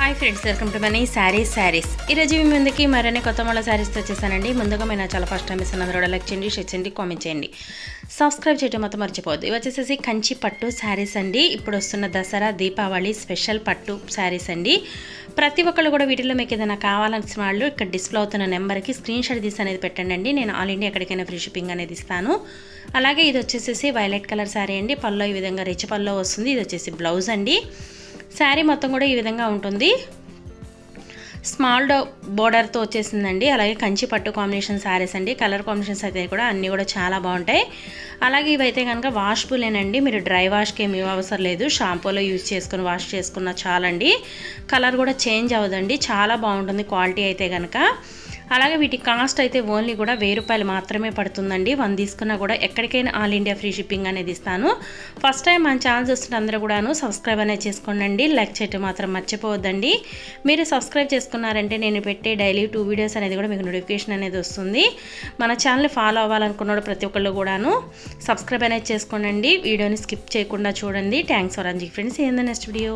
Hi friends welcome to Mani saris saris ఈరోజు మీ ముందుకి మరొన్ని కొత్త మళ్ళీ శారీస్తో వచ్చేసానండి ముందుగా మీరు చాలా ఫస్ట్ టైం ఇస్తున్న అందరూ లైక్ చేయండి షేర్ చేయండి కామెంట్ చేయండి. సబ్స్క్రైబ్ చేయడం మొత్తం మర్చిపోవద్దు. ఇవి వచ్చేసేసి కంచి పట్టు శారీస్ అండి. ఇప్పుడు వస్తున్న దసరా దీపావళి స్పెషల్ పట్టు శారీస్ అండి. ప్రతి ఒక్కళ్ళు కూడా వీటిలో మీకు ఏదైనా కావాలనిసిన వాళ్ళు ఇక్కడ డిస్ప్లే అవుతున్న నెంబర్కి స్క్రీన్ షాట్ తీసి అనేది పెట్టండి అండి. నేను ఆల్ ఇండియా ఎక్కడికైనా ఫ్రీ షిప్పింగ్ అనేది ఇస్తాను. అలాగే ఇది వచ్చేసేసి వైలెట్ కలర్ శారీ అండి. పల్లో ఈ విధంగా రిచ్ పల్లో వస్తుంది. ఇది వచ్చేసి బ్లౌజ్ అండి. శారీ మొత్తం కూడా ఈ విధంగా ఉంటుంది. స్మాల్ డో బోర్డర్తో వచ్చేసిందండి. అలాగే కంచి పట్టు కాంబినేషన్ శారీస్ అండి. కలర్ కాంబినేషన్స్ అయితే కూడా అన్నీ కూడా చాలా బాగుంటాయి. అలాగే ఇవైతే కనుక వాష్బులేనండి. మీరు డ్రై వాష్కి ఏమి అవసరం లేదు. షాంపూలో యూజ్ చేసుకుని వాష్ చేసుకున్న చాలండి. కలర్ కూడా చేంజ్ అవ్వదండి. చాలా బాగుంటుంది క్వాలిటీ అయితే కనుక అలాగే వీటి కాస్ట్ అయితే ఓన్లీ కూడా వెయ్యి రూపాయలు మాత్రమే పడుతుందండి. వన్ తీసుకున్నా కూడా ఎక్కడికైనా ఆల్ ఇండియా ఫ్రీ షిప్పింగ్ అనేది ఇస్తాను. ఫస్ట్ టైం మన ఛానల్ చూస్తున్న అందరూ కూడాను సబ్స్క్రైబ్ అనేది చేసుకోండి లైక్ చేయటం మాత్రం మర్చిపోవద్దండి. మీరు సబ్స్క్రైబ్ చేసుకున్నారంటే నేను పెట్టే డైలీ టూ వీడియోస్ అనేది కూడా మీకు నోటిఫికేషన్ అనేది వస్తుంది. మన ఛానల్ ఫాలో అవ్వాలనుకున్నాడు ప్రతి ఒక్కళ్ళు కూడాను సబ్స్క్రైబ్ అనేది చేసుకోండి వీడియోని స్కిప్ చేయకుండా చూడండి. థ్యాంక్స్ ఫర్ అంజీ ఫ్రెండ్స్ ఏందండి నెక్స్ట్ వీడియో